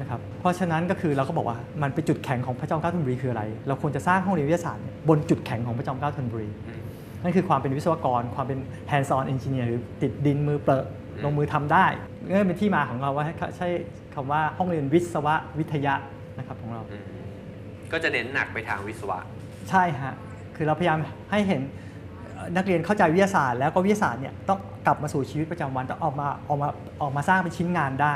ครับนะครับเพราะฉะนั้นก็คือเราก็บอกว่ามันเป็นจุดแข็งของพระจอมเกล้าธนบุรีคืออะไร เราควรจะสร้างห้องเรียนวิทยาศาสตร์เนี่ยบนจุดแข็งของพระจอมเกล้าธนบุรีอืมนั่นคือความเป็นวิศวกร ความเป็น hands on engineer หรือติดดินมือเปลอะอืมลงมือทำได้นี่เป็นที่มาของเราว่าใช่คำว่าห้องเรียนวิศวะวิทยะนะครับของเราอืมก็จะเน้นหนักไปทางวิศวะ ใช่ฮะคือเราพยายามให้เห็นเอ่อนักเรียนเข้าใจวิทยาศาสตร์ แล้วก็วิทยาศาสตร์เนี่ยต้องกลับมาสู่ชีวิตประจำวันต้องออกมาออกมาออกมาสร้างเป็นชิ้นงานได้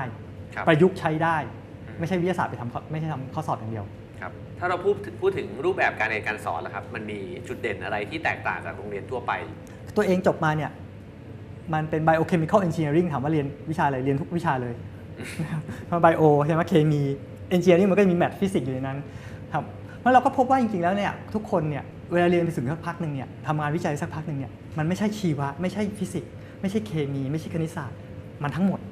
ครับประยุกต์ใช้ได้อืม ไม่ใช่วิทยาศาสตร์ไปทำข้อไม่ใช่ทำข้อสอบอย่างเดียวครับถ้าเราพูดพูดถึงรูปแบบการเรียนการสอนแล้วครับ มันมีจุดเด่นอะไรที่แตกต่างจากโรงเรียนทั่วไป ตัวเองจบมาเนี่ยมันเป็น biochemical engineering ถามว่าเรียนวิชาอะไรเรียนทุกวิชาเลยเพราะ bio ใช่ไหมเคมี engineering มันก็มี math ฟิสิกส์อยู่ในนั้นครับเพราะเราก็พบว่าจริงๆแล้วเนี่ยทุกคนเนี่ยเวลาเรียนไปถึงสักพักหนึ่งเนี่ยทำงานวิจัยสักพักหนึ่งเนี่ยมันไม่ใช่ชีวะ ไม่ใช่ฟิสิกส์ไม่ใช่เคมี ไม่ใช่คณิตศาสตร์ มันทั้งหมดอืม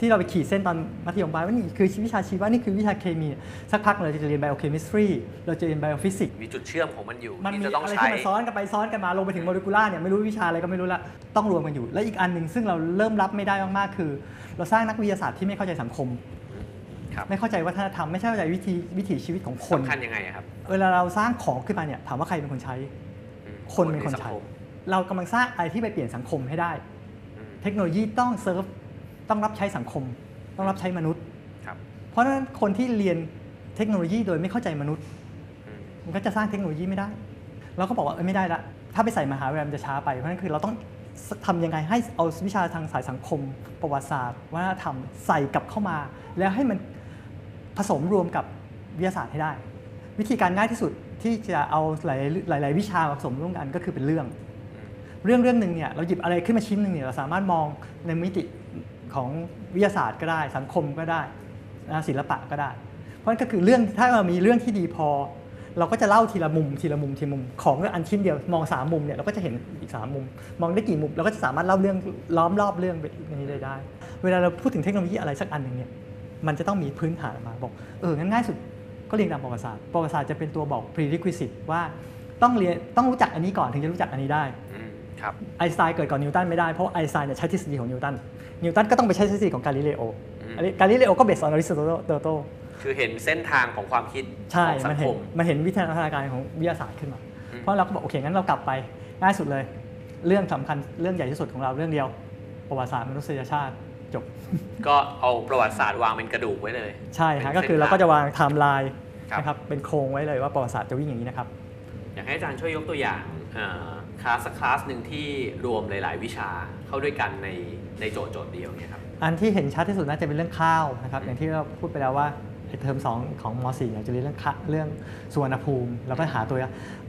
ที่เราไปขีดเส้นตอนมัธยมปลายว่านี่คือวิชาชีวะนี่คือวิชาเคมี สักพักเราจะเรียน biochemistry เราจะเรียน biophysics มีจุดเชื่อมของมันอยู่มันมีที่จะต้องอะไรใช้ที่มันซ้อนกันไปซ้อนกันมาลงไปถึงโมเลกุลาร์เนี่ยไม่รู้วิชาอะไรก็ไม่รู้ละต้องรวมกันอยู่ และอีกอันหนึ่งซึ่งเราเริ่มรับไม่ได้มากๆคือ เราสร้างนักวิทยาศาสตร์ที่ไม่เข้าใจสังคมครับไม่เข้าใจวัฒนธรรมไม่เข้าใจวิธีวิถีชีวิตของคนสำคัญยังไงอะครับเวลาเราสร้างของขึ้นมาเนี่ยถามว่าใครเป็นคนใช้อืมคนเป็นคนใสังใช้มเรากำลังสร้างอะไรที่ไปเปลี่ยนสังคมให้ได้อืมเทคโนโลยีต้องเซิร์ฟ ต้องรับใช้สังคม ต้องรับใช้มนุษย์ครับเพราะฉะนั้นคนที่เรียนเทคโนโลยีโดยไม่เข้าใจมนุษย์อืมมันก็จะสร้างเทคโนโลยีไม่ได้ เราก็บอกว่าเอ้ยไม่ได้ละ ถ้าไปใส่มหาวิทยาลัยมันจะช้าไป เพราะฉะนั้นคือเราต้องทำยังไงให้เอาวิชาทางสายสังคม ประวัติศาสตร์วัฒนธรรมใส่กลับเข้ามา แล้วให้มันผสมรวมกับวิทยาศาสตร์ให้ได้ วิธีการง่ายที่สุดที่จะเอาหลายๆหลายๆวิชามาผสมร่วมกันก็คือเป็นเรื่องอืมเรื่องเรื่องหนึ่งเนี่ยเราหยิบอะไรขึ้นมาชิ้นหนึ่งเนี่ยเราสามารถมองในมิติ ของวิทยาศาสตร์ก็ได้ สังคมก็ได้นะศิลปะก็ได้ เพราะฉะนั้นก็คือเรื่องถ้าเรามีเรื่องที่ดีพอ เราก็จะเล่าทีละมุมทีละมุมทีละมุมของอันชิ้นเดียวมองสามมุมเนี่ยเราก็จะเห็นอีกสามมุม มองได้กี่มุมเราก็จะสามารถเล่าเรื่องล้อมรอบเรื่องนี้ได้ได้ เวลาเราพูดถึงเทคโนโลยีอะไรสักอันหนึ่งเนี่ยมันจะต้องมีพื้นฐานมาบอกเอองั้นง่ายสุดก็เรียนตามประวัติศาสตร์ประวัติศาสตร์จะเป็นตัวบอก prerequisite ว่าต้องเรียนต้องรู้จักอันนี้ก่อนถึงจะรู้จักอันนี้ได้อืมครับไอน์สไตน์เกิดก่อนนิวตันไม่ได้เพราะไอน์สไตน์เนี่ยใช้ทฤษฎีของนิวตัน นิวตันก็ต้องไปใช้ทฤษฎีของกาลิเลโออืมอันนี้กาลิเลโอก็เบสออนอริสโตเติลคือเห็นเส้นทางของความคิดใช่ของสัมังนเห็คนมมันเห็นวิทยาการของวิทยาศาสตร์ขึ้นมาอืมเพราะเราก็บอกโอเคงั้นเรากลับไปง่ายสุดเลย เรื่องสำคัญเรื่องใหญ่ที่สุดของเราเรื่องเดียว ประวัติศาสตร์มนุษยชาติจบ ก็เอาประวัติศาสตร์วางเป็นกระดูกไว้เลย ใช่เป็ฮะนก็คือส้นเราทงก็จะวางไทม์ไลน์ครับนะครับเป็นโครงไว้เลยว่าประวัติศาสตร์จะวิ่งอย่างนี้นะครับ อยากให้อาจารย์ช่วยยกตัวอย่างเอ่อ คลาสสักคลาสหนึ่งที่รวมหลาย ๆ วิชาเข้าด้วยกันในในโจทย์โจทย์เดียวเนี่ยครับอันที่เห็นชัดที่สุดน่าจะเป็นเรื่องข้าวนะครับอืมอย่างที่เราพูดไปแล้วว่าไอ้เทอม2ของม .4 เนี่ยจะเรียนเรื่องข้าเรื่องสุวรรณภูมิเราก็หาตัว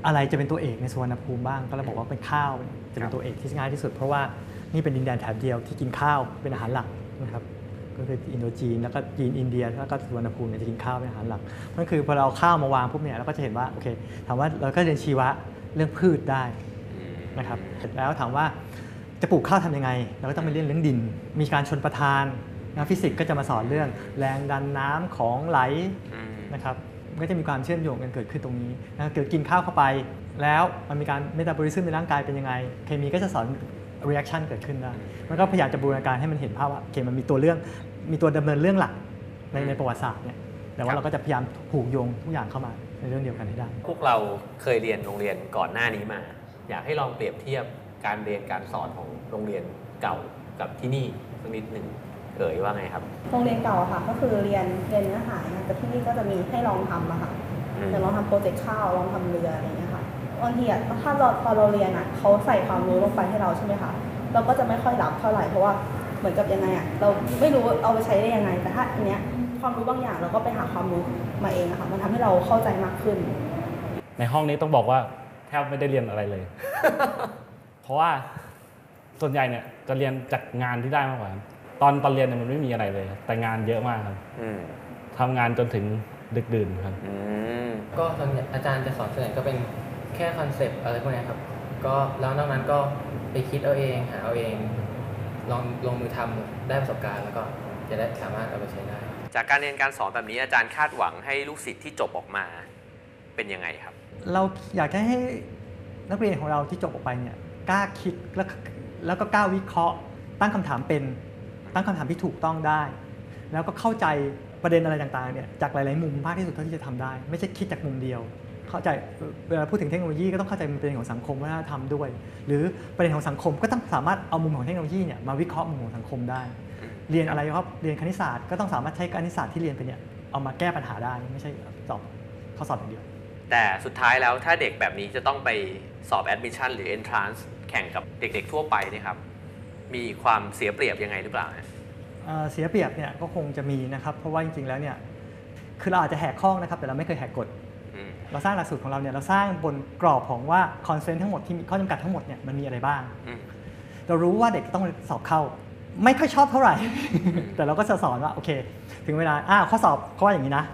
อะไรจะเป็นตัวเอกในสุวรรณภูมิบ้างก็เราบอกว่าเป็นข้าวจะเป็นตัวเอกที่ง่ายที่สุด เพราะว่านี่เป็นดินแดนแถบเดียวที่กินข้าวเป็นอาหารหลักนะครับก็คืออินโดจีนแล้วก็จีนอินเดียแล้วก็สุวรรณภูมิเนี่ยจะกินข้าวเป็นอาหารหลักนั่นคือพอเราเอาข้าวมาวางปุ๊บเนี่ยเราก็จะเห็นว่าโอเคถามว่าเราก็เรียนชีวะเรื่องพืชได้อืม นะครับเสร็จแล้วถามว่าจะปลูกข้าวทำยังไง เราก็ต้องไปเรียนเรื่องดิน มีการชนประทานนะฟิสิกส์ก็จะมาสอนเรื่องแรงดันน้ำของไหลอืมนะครับมันก็จะมีความเชื่อมโยงกันเกิดขึ้นตรงนี้นะเกิดกินข้าวเข้าไป แล้วมันมีการเมตาบอลิซึมในร่างกายเป็นยังไง เคมีก็จะสอน reaction เกิดขึ้นได้มันก็พยายามจะบูรณาการให้มันเห็นภาพว่าโอเคมันมีตัวเรื่องมีตัวดำเนินเรื่องหลักในในประวัติศาสตร์เนี่ยแต่ว่าเราก็จะพยายามผูกโยงทุกอย่างเข้ามาในเรื่องเดียวกันให้ได้ พวกเราเคยเรียนโรงเรียนก่อนหน้านี้มา อยากให้ลองเปรียบเทียบการเรียนการสอนของโรงเรียนเก่ากับที่นี่สักนิดหนึ่งเอ่ยว่าไงครับ โรงเรียนเก่าอะค่ะ ก็คือเรียนเรียนเนื้อหานะแต่ที่นี่ก็จะมีให้ลองทำอะค่ะอืมอย่างลองทำโปรเจกต์ข้าวลองทำเรืออะไรอย่างเงี้ยค่ะบางทีอะถ้าเราตอนเราเรียนอะเขาใส่ความรู้ลงไปให้เราใช่ไหมคะเราก็จะไม่ค่อยรับเท่าไหร่เพราะว่าเหมือนกับยังไงอะเราไม่รู้เอาไปใช้ได้ยังไง แต่ถ้าอันเนี้ยความรู้บางอย่างเราก็ไปหาความรู้มาเองอะค่ะมันทำให้เราเข้าใจมากขึ้น ในห้องนี้ต้องบอกว่าแทบไม่ได้เรียนอะไรเลย เพราะว่าส่วนใหญ่เนี่ยจะเรียนจากงานที่ได้มากกว่า ตอนตอนเรียนเนี่ยมันไม่มีอะไรเลย แต่งานเยอะมากครับอืมทำงานจนถึงดึกดื่นครับอืมก็ส่วนใหญ่อาจารย์จะสอนส่วนใหญ่ก็เป็นแค่คอนเซปต์อะไรพวกเนี้ยครับ ก็แล้วนอกนั้นก็ไปคิดเอาเองหาเอาเอง ลองลงมือทำได้ประสบการณ์แล้วก็จะได้สามารถเอาไปใช้ได้ จากการเรียนการสอนแบบนี้อาจารย์คาดหวังให้ลูกศิษย์ที่จบออกมา เป็นยังไงครับ เราอยากให้นักเรียนของเราที่จบออกไปเนี่ยกล้าคิดแล้วแล้วก็กล้าวิเคราะห์ ตั้งคำถามเป็นตั้งคำถามที่ถูกต้องได้ แล้วก็เข้าใจประเด็นอะไรต่างๆเนี่ยจากหลายๆมุมมากที่สุดเท่าที่จะทำได้ ไม่ใช่คิดจากมุมเดียว เข้าใจเวลาพูดถึงเทคโนโลยีก็ต้องเข้าใจประเด็นของสังคมวัฒนธรรมด้วย หรือประเด็นของสังคมก็ต้องสามารถเอามุมของเทคโนโลยีเนี่ยมาวิเคราะห์มุมของสังคมได้ เรียนอะไรครับเรียนคณิตศาสตร์ก็ต้องสามารถใช้คณิตศาสตร์ที่เรียนไปเนี่ยเอามาแก้ปัญหาได้ไม่ใช่สอบข้อสอบอย่างเดียว แต่สุดท้ายแล้วถ้าเด็กแบบนี้จะต้องไปสอบ admission หรือ entrance แข่งกับเด็กๆทั่วไปเนะครับ มีความเสียเปรียบยังไงหรือเปล่าฮะเอ่อเสียเปรียบเนี่ยก็คงจะมีนะครับ เพราะว่าจริงๆแล้วเนี่ยคือเราอาจจะแหกข้องนะครับ แต่เราไม่เคยแหกกฎอืมเราสร้างหลักสูตรของเราเนี่ยเราสร้างบนกรอบของว่าคอนเซนต์ทั้งหมดที่มีข้อจำกัดทั้งหมดเนี่ยมันมีอะไรบ้างอืมเรารู้ว่าเด็กต้องสอบเข้า ไม่ค่อยชอบเท่าไหร่ แต่เราก็จะสอนว่าโอเค ถึงเวลาอ้าวข้อสอบเขาว่าอย่างนี้นะ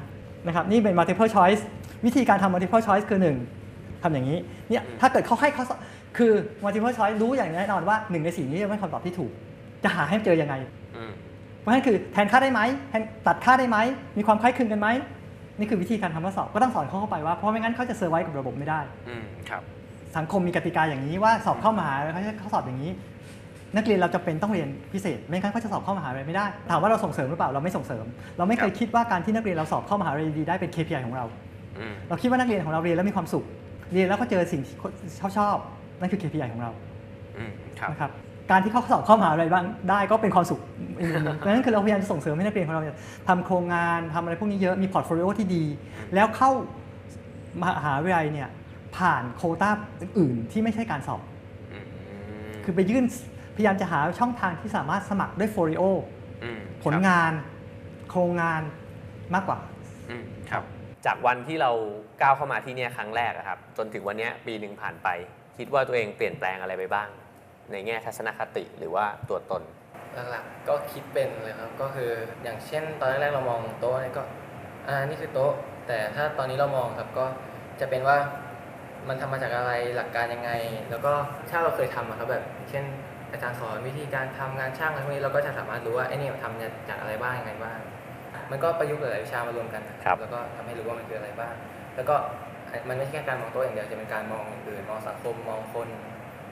นะครับนี่เป็น multiple choice วิธีการทำ multiple choice คือ 1ทำอย่างนี้เนี่ยถ้าเกิดเขาให้ข้อสอบคือ multiple choice รู้อย่างแน่นอนว่า 1 ใน4นี้จะเป็นคำตอบที่ถูก จะหาให้เจอยังไงอืมเพราะฉะนั้นคือแทนค่าได้ไหมแทนตัดค่าได้ไหมมีความคล้ายคลึงกันไหมนี่คือวิธีการทำข้อสอบก็ต้องสอนเขาเข้าไปว่าเพราะไม่งั้นเขาจะเซอร์ไวกับระบบไม่ได้อืมครับ สังคมมีกติกาอย่างนี้ว่าสอบเข้ามหาลัยเขาจะข้อสอบอย่างนี้ นักเรียนเราจะเป็นต้องเรียนพิเศษ ไม่งั้นเขาจะสอบเข้ามหาลัยไม่ได้ ถามว่าเราส่งเสริมหรือเปล่าเราไม่ส่งเสริม เราไม่เคยคิดว่าการที่นักเรียนเราสอบเข้ามหาลัยดีๆได้เป็น KPI ของเราอืม เราคิดว่านักเรียนของเราเรียนแล้วมีความสุข เรียนแล้วก็เจอสิ่งที่ชอบชอบนั่นคือ KPI ของเราอืมครับนะครับการที่เขาสอบเข้ามหาอะไรบ้างได้ก็เป็นความสุขอีกมุมหนึ่งดังนั้นคือเราพยายามจะส่งเสริมให้นักเรียนของเราเนี่ยทำโครงงานทำอะไรพวกนี้เยอะมีพอร์ตโฟลิโอที่ดี แล้วเข้ามหาวิทยาลัยเนี่ยผ่านโควต้าอื่นๆที่ไม่ใช่การสอบอืมคือไปยื่นพยายามจะหาช่องทางที่สามารถสมัครด้วยโฟลิโออืมผลงานโครงงานมากกว่าอืมครับ จากวันที่เราก้าวเข้ามาที่เนี่ยครั้งแรกอะครับ จนถึงวันนี้ปีหนึ่งผ่านไป คิดว่าตัวเองเปลี่ยนแปลงอะไรไปบ้าง ในแง่ทัศนคติหรือว่าตัวตนหลักๆก็คิดเป็นเลยครับก็คืออย่างเช่น ตอนแรกเรามองโต๊ะนี่ก็อ่านี่คือโต๊ะ แต่ถ้าตอนนี้เรามองครับก็จะเป็นว่ามันทำมาจากอะไรหลักการยังไง แล้วก็ถ้าเราเคยทำอะครับแบบ เช่นอาจารย์สอนวิธีการทำงานช่างอะไรพวกนี้เราก็จะสามารถรู้ว่าไอ้นี่ทำจากอะไรบ้างยังไงบ้าง มันก็ประยุกต์หลายวิชามารวมกันครับแล้วก็ทำให้รู้ว่ามันคืออะไรบ้าง แล้วก็มันไม่ใช่แค่การมองโต๊ะอย่างเดียวจะเป็นการมองอื่นมองสังคมมองคน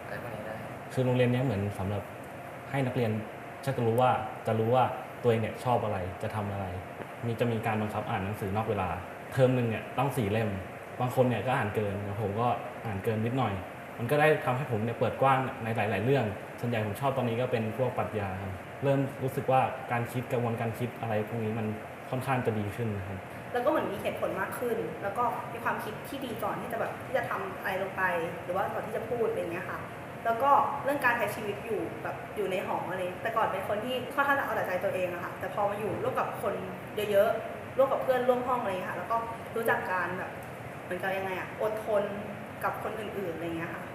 อะไรพวกนี้ได้คือโรงเรียนนี้เหมือนสำหรับให้นักเรียนจะรู้ว่าจะรู้ว่าตัวเองเนี่ยชอบอะไรจะทำอะไร มีจะมีการบังคับอ่านหนังสือนอกเวลา เทอมหนึ่งเนี่ยต้องสี่เล่ม บางคนเนี่ยก็อ่านเกินแต่ผมก็อ่านเกินนิดหน่อย มันก็ได้ทำให้ผมเนี่ยเปิดกว้างในหลาย ๆ เรื่อง ส่วนใหญ่ผมชอบตอนนี้ก็เป็นพวกปรัชญาครับเริ่มรู้สึกว่าการคิดกระบวนการคิดอะไรพวกนี้มันค่อนข้างจะดีขึ้นนะครับแล้วก็เหมือนมีเหตุผลมากขึ้น แล้วก็มีความคิดที่ดีก่อนที่จะแบบที่จะทำอะไรลงไป หรือว่าก่อนที่จะพูดอะไรเงี้ยค่ะ แล้วก็เรื่องการใช้ชีวิตอยู่แบบอยู่ในหออะไร แต่ก่อนเป็นคนที่ค่อนข้างจะเอาแต่ใจตัวเองอะค่ะ แต่พอมาอยู่ร่วมกับคนเยอะๆร่วมกับเพื่อนร่วมห้องอะไรเงี้ค่ะ แล้วก็รู้จักการแบบเหมือนกับยังไงอะอดทน กับคนอื่นๆอะไรเงี้ยค่ะ